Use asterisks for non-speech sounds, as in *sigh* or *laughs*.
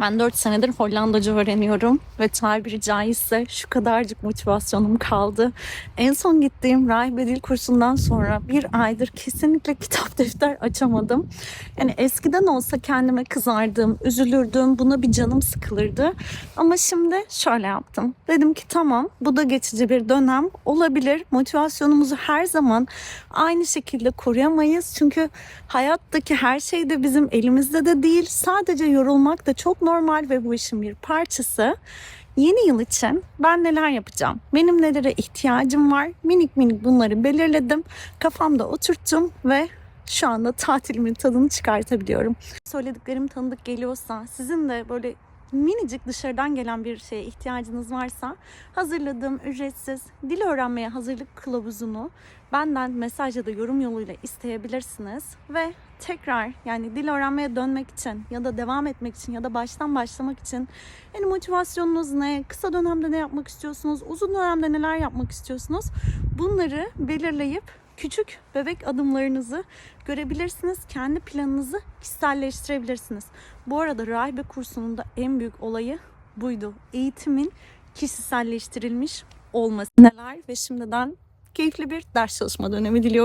Ben 4 senedir Hollandaca öğreniyorum ve tabiri caizse şu kadarcık motivasyonum kaldı. En son gittiğim rahibe dil kursundan sonra bir aydır kesinlikle kitap *laughs* defter açamadım. Yani eskiden olsa kendime kızardım, üzülürdüm, buna bir canım sıkılırdı. Ama şimdi şöyle yaptım. Dedim ki tamam bu da geçici bir dönem olabilir. Motivasyonumuzu her zaman aynı şekilde koruyamayız. Çünkü hayattaki her şey de bizim elimizde de değil. Sadece yorulmak da çok normal ve bu işin bir parçası. Yeni yıl için ben neler yapacağım? Benim nelere ihtiyacım var? Minik minik bunları belirledim. Kafamda oturttum ve şu anda tatilimin tadını çıkartabiliyorum. Söylediklerim tanıdık geliyorsa, sizin de böyle minicik dışarıdan gelen bir şeye ihtiyacınız varsa hazırladığım ücretsiz dil öğrenmeye hazırlık kılavuzunu benden mesaj ya da yorum yoluyla isteyebilirsiniz ve tekrar yani dil öğrenmeye dönmek için ya da devam etmek için ya da baştan başlamak için yani motivasyonunuz ne? Kısa dönemde ne yapmak istiyorsunuz? Uzun dönemde neler yapmak istiyorsunuz? Bunları belirleyip küçük bebek adımlarınızı görebilirsiniz. Kendi planınızı kişiselleştirebilirsiniz. Bu arada rahibe kursunun da en büyük olayı buydu. Eğitimin kişiselleştirilmiş olması. Neler ve şimdiden keyifli bir ders çalışma dönemi diliyorum.